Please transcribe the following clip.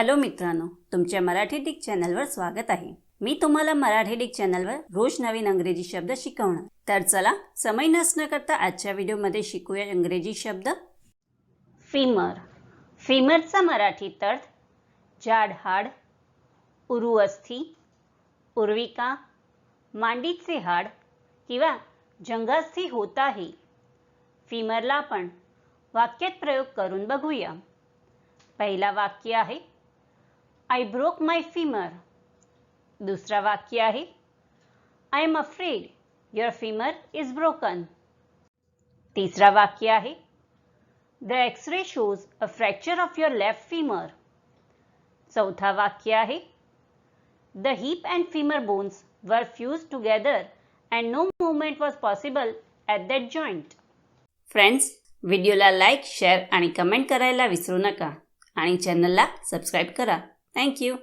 Hello मित्रांनो तुमच्या Marathi Dick चॅनलवर स्वागत आहे. मी तुम्हाला मराठी डिक चॅनलवर रोज नवीन अंग्रेजी शब्द शिकवणार. तर चला समय नसणं करता आजच्या व्हिडिओमध्ये शिकूया इंग्रजी शब्द. फिमर. फिमरचा मराठीत अर्थ जाड हाड उरुअस्थी उर्विका मांडीचे हाड किंवा जंगास्थी होत आहे. फिमरला आपण वाक्यात प्रयोग करून बघूया. पहिला वाक्य आहे आय ब्रोक माय फिमर दुसरा वाक्य आहे I am afraid your femur is broken तिसरा वाक्य आहे the x-ray shows a fracture of your left femur चौथा वाक्य आहे the hip and femur bones were fused together and no movement was possible at that joint friends व्हिडिओला like share आणि comment करायला विसरू नका. आणि चॅनलला सबस्क्राईब करा. Thank you.